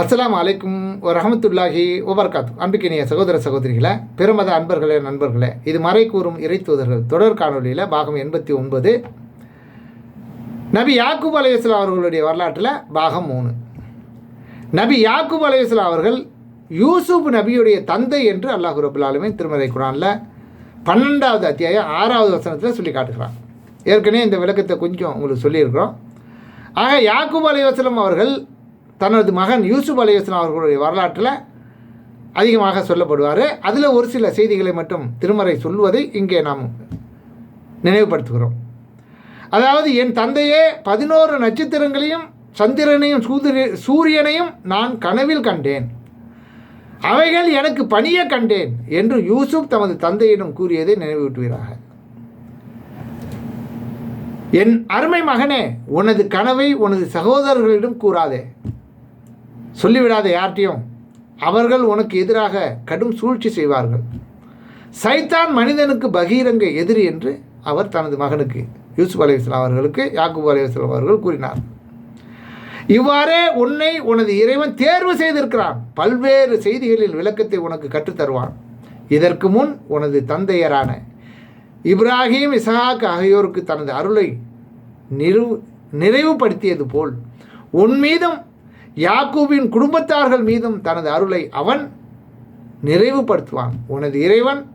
அஸ்லாம் அலைக்கும் ரஹமத்துல்லாஹி வபர்காத்து அன்புக்கினிய சகோதர சகோதரிகளை பெருமத அன்பர்களே நண்பர்களே இது மறை கூறும் இறைத்தூதர்கள் தொடர் காணொலியில் பாகம் எண்பத்தி ஒன்பது. நபி யாக்கூப் அலையாஸ்லாம் அவர்களுடைய வரலாற்றில் பாகம் மூணு. நபி யாக்கூப் அலையாஸ்லாம் அவர்கள் யூசுப் நபியுடைய தந்தை என்று அல்லாஹ் ரபுல்லாலுமே திருமலை குரானில் பன்னெண்டாவது அத்தியாயம் ஆறாவது வசனத்தில் சொல்லி காட்டுகிறான். ஏற்கனவே இந்த விளக்கத்தை கொஞ்சம் உங்களுக்கு சொல்லியிருக்கிறோம். ஆக யாக்கூப் அலைவாஸ்லம் அவர்கள் தனது மகன் யூசுப் அலைவாஸ்லாம் அவர்களுடைய வரலாற்றில் அதிகமாக சொல்லப்படுவார். அதில் ஒரு சில செய்திகளை மட்டும் திருமறை சொல்வதை இங்கே நாம் நினைவுபடுத்துகிறோம். அதாவது என் தந்தையே பதினோரு நட்சத்திரங்களையும் சந்திரனையும் சூதிரி சூரியனையும் நான் கனவில் கண்டேன். அவைகள் எனக்கு பணிய கண்டேன் என்று யூசுப் தமது தந்தையிடம் கூறியதை நினைவூட்டுவீராக என் அருமை மகனே உனது கனவை உனது சகோதரர்களிடம் கூறாதே. சொல்லிவிடாத யார்ட்டையும் அவர்கள் உனக்கு எதிராக கடும் சூழ்ச்சி செய்வார்கள். சைத்தான் மனிதனுக்கு பகீரங்க எதிரி என்று அவர் தனது மகனுக்கு யூசுப் அலைவாஸ்லாம் அவர்களுக்கு யாக்குப் அலைவாஸ்லாம் அவர்கள் கூறினார். இவ்வாறே உன்னை உனது இறைவன் தேர்வு செய்திருக்கிறான். பல்வேறு செய்திகளில் விளக்கத்தை உனக்கு கற்றுத்தருவான். இதற்கு முன் உனது தந்தையரான இப்ராஹிம் இசஹாக் ஆகியோருக்கு தனது அருளை நிறுவு நிறைவுபடுத்தியது போல் உன் மீதும் யாக்கூபின் குடும்பத்தார்கள் மீதும் தனது அருளை அவன் நிறைவுபடுத்துவான். உனது இறைவன்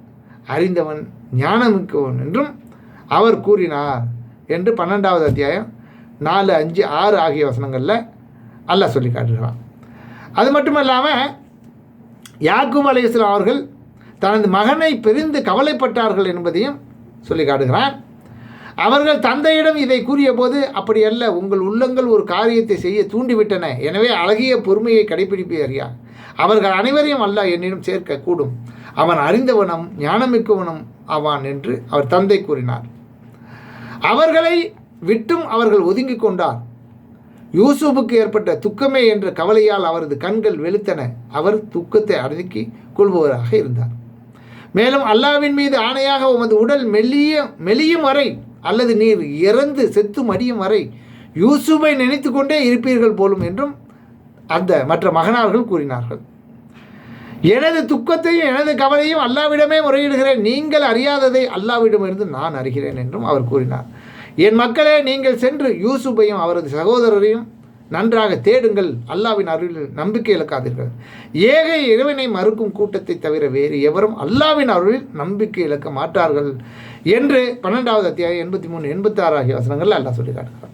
அறிந்தவன் ஞானமிக்கவன் என்றும் அவர் கூறினார் என்று பன்னெண்டாவது அத்தியாயம் நாலு அஞ்சு ஆறு ஆகிய வசனங்களில் அல்லாஹ் சொல்லி காட்டுகிறான். அது மட்டும் இல்லாமல் யாக்கூப் அலையாஸ்லாம் அவர்கள் தனது மகனை பிரிந்து கவலைப்பட்டார்கள் என்பதையும் சொல்லி காட்டுகிறான். அவர்கள் தந்தையிடம் இதை கூறியபோது அப்படி அல்ல உங்கள் உள்ளங்கள் ஒரு காரியத்தை செய்ய தூண்டிவிட்டன. எனவே அழகிய பொறுமையை கடைபிடிப்பீரியா அவர்கள் அனைவரையும் அல்ல என்னிடம் சேர்க்க கூடும். அவன் அறிந்தவனும் ஞானமிக்கவனும் ஆவான் என்று அவர் தந்தை கூறினார். அவர்களை விட்டும் அவர்கள் ஒதுங்கி கொண்டார். யூசுஃபுக்கு ஏற்பட்ட துக்கமே என்ற கவலையால் அவரது கண்கள் வெளுத்தன. அவர் துக்கத்தை அடக்கி கொள்பவராக இருந்தார். மேலும் அல்லாவின் மீது ஆணையாக உமது உடல் மெல்லிய மெலியும் வரை அல்லது நீர் இறந்து செத்து மடியும் வரை யூசுஃபை நினைத்து கொண்டே இருப்பீர்கள் போலும் என்றும் அந்த மற்ற மகனார்கள் கூறினார்கள். எனது துக்கத்தையும் எனது கவலையும் அல்லாவிடமே முறையிடுகிறேன். நீங்கள் அறியாததை அல்லாவிடமிருந்து நான் அறிகிறேன் என்றும் அவர் கூறினார். என் மக்களே நீங்கள் சென்று யூசுப்பையும் அவரது சகோதரரையும் நன்றாக தேடுங்கள் அல்லாவின் அருளில் நம்பிக்கை இழக்காதீர்கள். ஏக இறைவனை மறுக்கும் கூட்டத்தை தவிர வேறு எவரும் அல்லாவின் அருளில் நம்பிக்கை இழக்க மாட்டார்கள். என்று பன்னெண்டாவது அத்தியாயம் எண்பத்தி மூணு எண்பத்தி ஆறு ஆகிய வசனங்கள் அல்லா சொல்லி காட்டுகிறார்